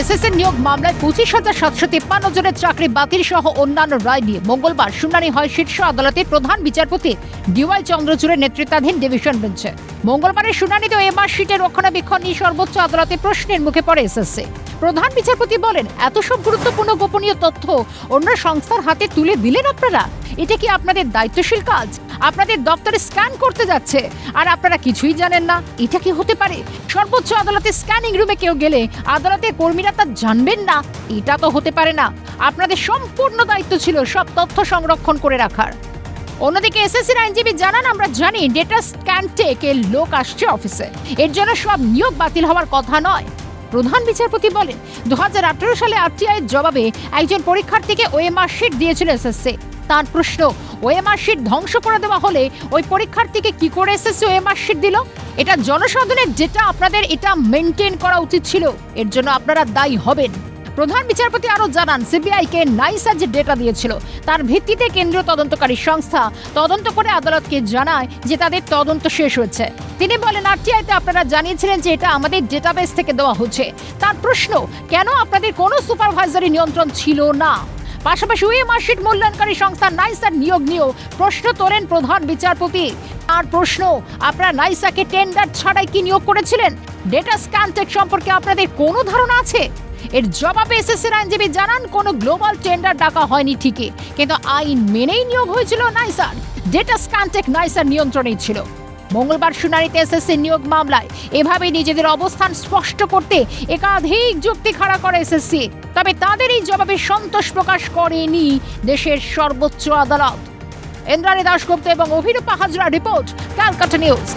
এসএসএর নিয়োগ মামলায় পঁচিশ হাজার সাতশো তিপ্পান্ন জনের চাকরি বাতিল সহ অন্যান্য রায় নিয়ে মঙ্গলবার শুনানি হয় শীর্ষ আদালতের প্রধান বিচারপতি ডিওয়াই চন্দ্রচূড়ের নেতৃত্বাধীন ডিভিশন বেঞ্চে। মঙ্গলবারের শুনানিতে ওই মার্কশিটের রক্ষণাবেক্ষণ নিয়ে সর্বোচ্চ আদালতে প্রশ্নের মুখে পড়ে এসএসসি। প্রধান বিচারপতি বলেন, এত সব গুরুত্বপূর্ণ গোপনীয় তথ্য অন্য সংস্থার হাতে তুলে দিলেন আপনারা? এটা কি আপনাদের দায়িত্বশীল কাজ? আপনাদের দপ্তরে স্ক্যান করতে যাচ্ছে। আর আপনারা কিছুই জানেন না, এটা কি হতে পারে? সর্বোচ্চ আদালতে স্ক্যানিং রুমে কেউ গেলে আদালতের কর্মীরা তা জানবেন না, এটা তো হতে পারে না। আপনাদের সম্পূর্ণ দায়িত্ব ছিল সব তথ্য সংরক্ষণ করে রাখার। অন্যদিকে এসএসসির আইনজীবী জানান, আমরা জানি ডেটা স্ক্যান টেকের লোক আসছে অফিসে। এর জন্য সব নিয়োগ বাতিল হওয়ার কথা নয়। প্রধান বিচারপতি বলেন দু হাজার আঠারো সালে আরটিআই জবাবে একজন পরীক্ষার্থীকে ওএমআর শিট দিয়েছিল এসএসসি। তার প্রশ্ন ওএমআর শিট ধ্বংস করে দেওয়া হলে ওই পরীক্ষার্থীকে কি করে এসএসসি ওএমআর শিট দিল? এটা জনসাধারণের যেটা আপনাদের এটা মেনটেন করা উচিত ছিল, এর জন্য আপনারা দায়ী হবেন। প্রধান বিচারপতি আরও জানান, সিবিআইকে নাইসা যে ডেটা দিয়েছিল। তার ভিত্তিতে কেন্দ্রীয় তদন্তকারী সংস্থা তদন্ত করে আদালতকে জানায় যে তাদের তদন্ত শেষ হয়েছে। তিনি বলেন, আরটিআইতে আপনারা জানিয়েছিলেন যে এটা আমাদের ডেটাবেস থেকে দেওয়া হচ্ছে। তার প্রশ্ন, কেন আপনাদের কোনো সুপারভাইজারি নিয়ন্ত্রণ ছিল না? পাশাপাশি ওই মার্কশিট মূল্যায়নকারী সংস্থা নাইসার নিয়োগ নিয়েও প্রশ্ন তোলেন প্রধান বিচারপতি। আর প্রশ্ন, আপনারা নাইসাকে টেন্ডার ছাড়াই কি নিয়োগ করেছিলেন? ডেটা স্ক্যানটেক সম্পর্কে আপনাদের কোনো ধারণা আছে? এর জবাবে এসএসসির আইনজীবী জানান, কোনো গ্লোবাল টেন্ডার ডাকা হয়নি ঠিকই, কিন্তু আইন মেনেই নিয়োগ হয়েছিল নাইসার। ডেটা স্ক্যানটেক নাইসার নিয়ন্ত্রণেই ছিল। মঙ্গলবার শুনানিতে এসএসসি নিয়োগ মামলায়। এভাবে নিজেদের অবস্থান স্পষ্ট করতে একাধিক যুক্তি খাড়া করে এসএসসি। তবে তাদের এই জবাবে সন্তোষ প্রকাশ করেনি দেশের সর্বোচ্চ আদালত। ইন্দ্রাণী দাশগুপ্ত এবং অভিরূপা হাজরা রিপোর্ট, ক্যালকাটা নিউজ।